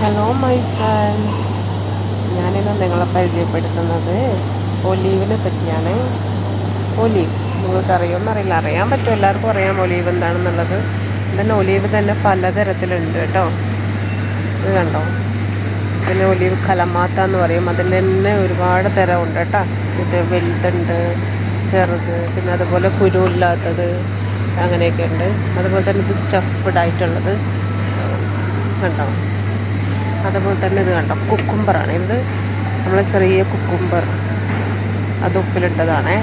Hello my friends ഞാനിന്ന് നിങ്ങളെ പരിചയപ്പെടുത്തുന്നത് ഒലീവിനെ പറ്റിയാണ്. ഒലീവ്സ് നിങ്ങൾക്ക് അറിയുമെന്നറിയില്ല അറിയാൻ പറ്റും എല്ലാവർക്കും അറിയാം ഒലീവ് എന്താണെന്നുള്ളത്. തന്നെ ഒലീവ് തന്നെ പലതരത്തിലുണ്ട് കേട്ടോ. ഇത് കണ്ടോ? പിന്നെ ഒലീവ് കലമാത്ത എന്ന് പറയും. അതിൽ തന്നെ ഒരുപാട് തരം ഉണ്ട് കേട്ടോ. ഇത് വലുതുണ്ട് ചെറുത് പിന്നെ അതുപോലെ കുരുവില്ലാത്തത് അങ്ങനെയൊക്കെ ഉണ്ട്. അതുപോലെ തന്നെ ഇത് സ്റ്റഫ്ഡ് ആയിട്ടുള്ളത്. കണ്ടോ? അതുപോലെ തന്നെ ഇത് കണ്ടോ? കുക്കുംബറാണ്. ഇത് നമ്മളെ ചെറിയ കുക്കുംബർ. അത് ഉപ്പിലിട്ടതാണേ.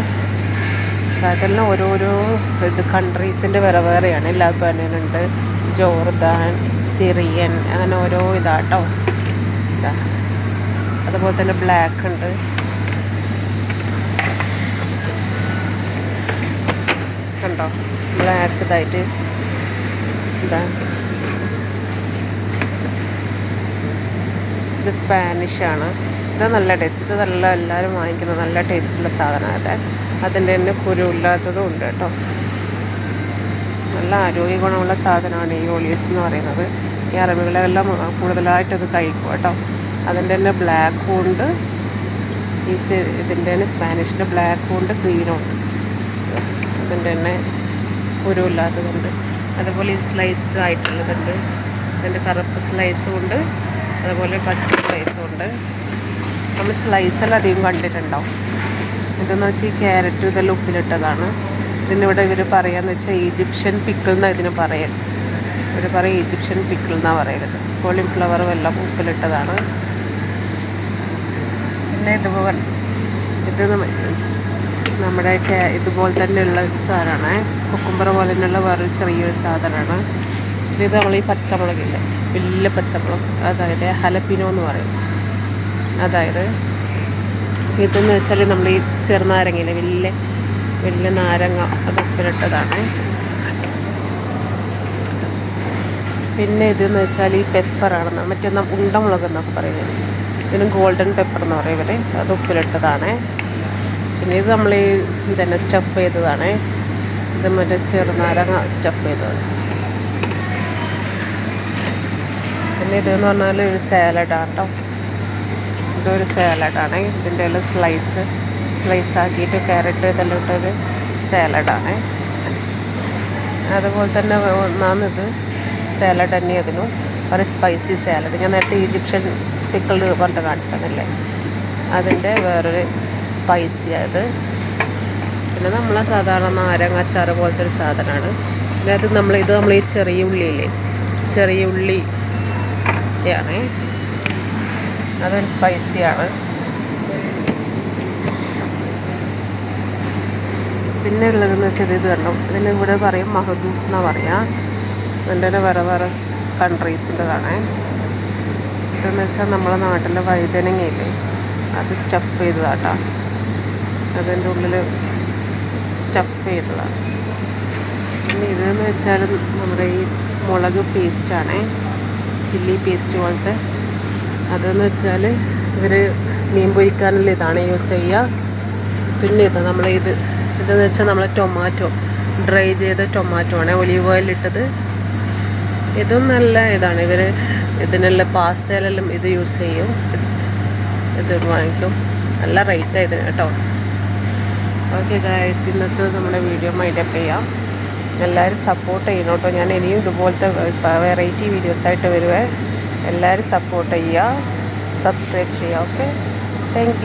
അതെല്ലാം ഓരോരോ ഇത് കൺട്രീസിന്റെ വേറെ വേറെയാണ്. ലബനനുണ്ട് ജോർദാൻ സിറിയൻ അങ്ങനെ ഓരോ ഇതാട്ടോ. ഇതാ. അതുപോലെ തന്നെ ബ്ലാക്ക് ഉണ്ട്. കണ്ടോ? ബ്ലാക്ക് ഇതായിട്ട്. ഇതാ. ഇത് ആണ് ഇത് നല്ല ടേസ്റ്റ്. ഇത് നല്ല എല്ലാവരും വാങ്ങിക്കുന്ന നല്ല ടേസ്റ്റുള്ള സാധനമാണ് അതിന്റെ തന്നെ കുരുവില്ലാത്തതും ഉണ്ട് കേട്ടോ. നല്ല ആരോഗ്യ ഗുണമുള്ള സാധനമാണ് ഈ ഓളിയസ് എന്ന് പറയുന്നത്. ഈ അറബികളെല്ലാം കൂടുതലായിട്ട് അത് കഴിക്കും കേട്ടോ. അതിന്റെ തന്നെ ബ്ലാക്കും ഉണ്ട്. ഈ ഇതിന്റെ തന്നെ സ്പാനിഷിന്റെ ബ്ലാക്കും ഉണ്ട് ഗ്രീനും ഉണ്ട്. അതിന്റെ തന്നെ കുരുവില്ലാത്തതുണ്ട് അതുപോലെ ഈ സ്ലൈസ് ആയിട്ടുള്ളതുണ്ട്. അതിന്റെ കറുപ്പ് സ്ലൈസും ഉണ്ട്. അതുപോലെ പച്ച സ്ലൈസും ഉണ്ട്. നമ്മൾ സ്ലൈസെല്ലാം അധികം കണ്ടിട്ടുണ്ടാവും. ഇതെന്ന് വെച്ചാൽ ഈ ക്യാരറ്റും ഇതെല്ലാം ഉപ്പിലിട്ടതാണ്. ഇതിനിവിടെ ഇവർ പറയാന്ന് വെച്ചാൽ ഈജിപ്ഷ്യൻ പിക്കിൾ എന്നാണ് ഇതിന് പറയാൻ ഇവർ പറയും ഈജിപ്ഷ്യൻ പിക്കിൾ എന്നാണ് പറയുന്നത് കോളിഫ്ലവറും എല്ലാം ഉപ്പിലിട്ടതാണ്. പിന്നെ ഇതുപോലെ ഇത് നമ്മ- നമ്മുടെ ഇതുപോലെ തന്നെയുള്ള ഒരു സാധനമാണ്. കുക്കുംബർ പോലെ തന്നെയുള്ള വേറൊരു ചെറിയൊരു സാധനമാണ്. ഇത് നമ്മൾ ഈ പച്ചമുളകില്ല വലിയ പച്ചമുളക് അതായത് ഹലപ്പിനോ എന്ന് പറയും. അതായത് ഇതെന്ന് വെച്ചാൽ നമ്മൾ ഈ ചെറുനാരങ്ങയിലെ വലിയ വലിയ നാരങ്ങ അത് ഉപ്പിലിട്ടതാണ് പിന്നെ ഇതെന്ന് വെച്ചാൽ ഈ പെപ്പറാണ് മറ്റേ ഉണ്ടമുളക് എന്നൊക്കെ പറയുന്നത്. ഇതിന് ഗോൾഡൻ പെപ്പർ എന്ന് പറയും ഇവർ അത് ഉപ്പിലിട്ടതാണ് പിന്നെ ഇത് നമ്മൾ ഈ സ്റ്റഫ് ചെയ്തതാണ്. ഇത് മറ്റേ ചെറുനാരങ്ങ സ്റ്റഫ് ചെയ്തത് പിന്നെ ഇതെന്ന് പറഞ്ഞാൽ ഒരു സാലഡാണ് കേട്ടോ ഇതൊരു സാലഡാണ്. ഇതിന്റെ എല്ലാം സ്ലൈസ് സ്ലൈസ് ആക്കിയിട്ട് ക്യാരറ്റ് ഇതെല്ലാം ഇട്ടൊരു സാലഡാണ്. അതുപോലെ തന്നെ ഒന്നാമത് സാലഡ് തന്നെ അതിനും ഒരു സ്പൈസി സാലഡ് ഞാൻ നേരത്തെ ഈജിപ്ഷ്യൻ പിക്കിൾ പറഞ്ഞിട്ട് കാണിച്ചതല്ലേ അതിന്റെ വേറൊരു സ്പൈസി ആയത്. പിന്നെ നമ്മളെ സാധാരണ നാരങ്ങ അച്ചാറ് പോലത്തെ ഒരു സാധനമാണ്. പിന്നെ അത് നമ്മൾ ഇത് നമ്മൾ ഈ ചെറിയ ഉള്ളിയില്ലേ? ചെറിയ ഉള്ളി ആണ് അതൊരു സ്പൈസിയാണ്. പിന്നെ ഉള്ളതെന്ന് വെച്ചാൽ ഇത് കണ്ടോ? ഇതിന് ഇവിടെ പറയും മഹദൂസ് എന്നാണ് പറയുക അതിന്റെ വേറെ വേറെ കൺട്രീസിന്റെതാണ് ഇതെന്ന് വെച്ചാൽ നമ്മളെ നാട്ടിലെ വഴുതനങ്ങയില്ലേ? അത് സ്റ്റഫ് ചെയ്തതാട്ടാ. അതിന്റെ ഉള്ളിൽ സ്റ്റഫ് ചെയ്തതാണ് പിന്നെ ഇതെന്ന് വെച്ചാൽ നമ്മുടെ ഈ മുളക് പേസ്റ്റാണേ ചില്ലി പേസ്റ്റ് പോലത്തെ. അതെന്ന് വെച്ചാൽ ഇവർ മീൻ പൊരിക്കാനുള്ള ഇതാണ് യൂസ് ചെയ്യുക. പിന്നെ ഇത് നമ്മൾ ഇത് ഇതെന്ന് വെച്ചാൽ നമ്മൾ ടൊമാറ്റോ ഡ്രൈ ചെയ്ത ടൊമാറ്റോ ആണ് ഒലീവ് ഓയിൽ ഇട്ടത്. ഇതും നല്ല ഇതാണ്. ഇവർ ഇതിനുള്ള പാസ്തയിലെല്ലാം ഇത് യൂസ് ചെയ്യും. ഇത് വാങ്ങിക്കും. നല്ല റേറ്റാണ് ഇതിന് കേട്ടോ. ഓക്കെ ഗായ്സ് ഇന്നത്തെ നമ്മുടെ വീഡിയോ മൈൻഡപ്പ് ചെയ്യാം. എല്ലാവരും സപ്പോർട്ട് ചെയ്യണം കേട്ടോ. ഞാൻ ഇനിയും ഇതുപോലത്തെ വെറൈറ്റി വീഡിയോസായിട്ട് വരുവേ. എല്ലാവരും സപ്പോർട്ട് ചെയ്യുക. സബ്സ്ക്രൈബ് ചെയ്യുക ഓക്കെ താങ്ക്